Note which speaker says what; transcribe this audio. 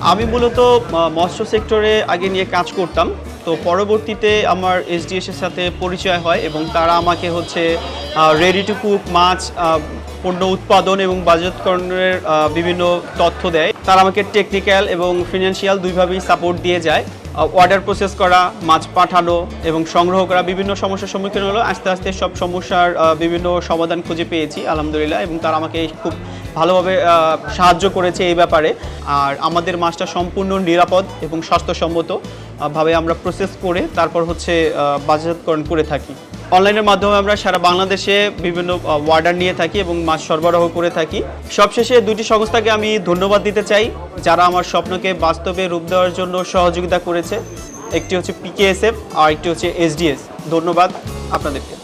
Speaker 1: আমি মূলত মৎস্য সেক্টরে আগে নিয়ে কাজ করতাম। তো পরবর্তীতে আমার এসডিএসের সাথে পরিচয় হয় এবং তারা আমাকে হচ্ছে রেডি টু কুক মাছ পণ্য উৎপাদন এবং বাজারকরণের বিভিন্ন তথ্য দেয়। তারা আমাকে টেকনিক্যাল এবং ফিনান্সিয়াল দুইভাবেই সাপোর্ট দিয়ে যায়। অর্ডার প্রসেস করা, মাছ পাঠানো এবং সংগ্রহ করা বিভিন্ন সমস্যার সম্মুখীন হলো। আস্তে আস্তে সব সমস্যার বিভিন্ন সমাধান খুঁজে পেয়েছি, আলহামদুলিল্লাহ, এবং তারা আমাকে খুব ভালোভাবে সাহায্য করেছে এই ব্যাপারে। আর আমাদের মাছটা সম্পূর্ণ নিরাপদ এবং স্বাস্থ্যসম্মত ভাবে আমরা প্রসেস করে তারপর হচ্ছে বাজারকরণ করে থাকি। অনলাইনের মাধ্যমে আমরা সারা বাংলাদেশে বিভিন্ন অর্ডার নিয়ে থাকি এবং মাছ সরবরাহ করে থাকি। সবশেষে দুটি সংস্থাকে আমি ধন্যবাদ দিতে চাই, যারা আমার স্বপ্নকে বাস্তবে রূপ দেওয়ার জন্য সহযোগিতা করেছে। একটি হচ্ছে পিকেএসএফ আর একটি হচ্ছে এসডিএস ধন্যবাদ আপনাদেরকে।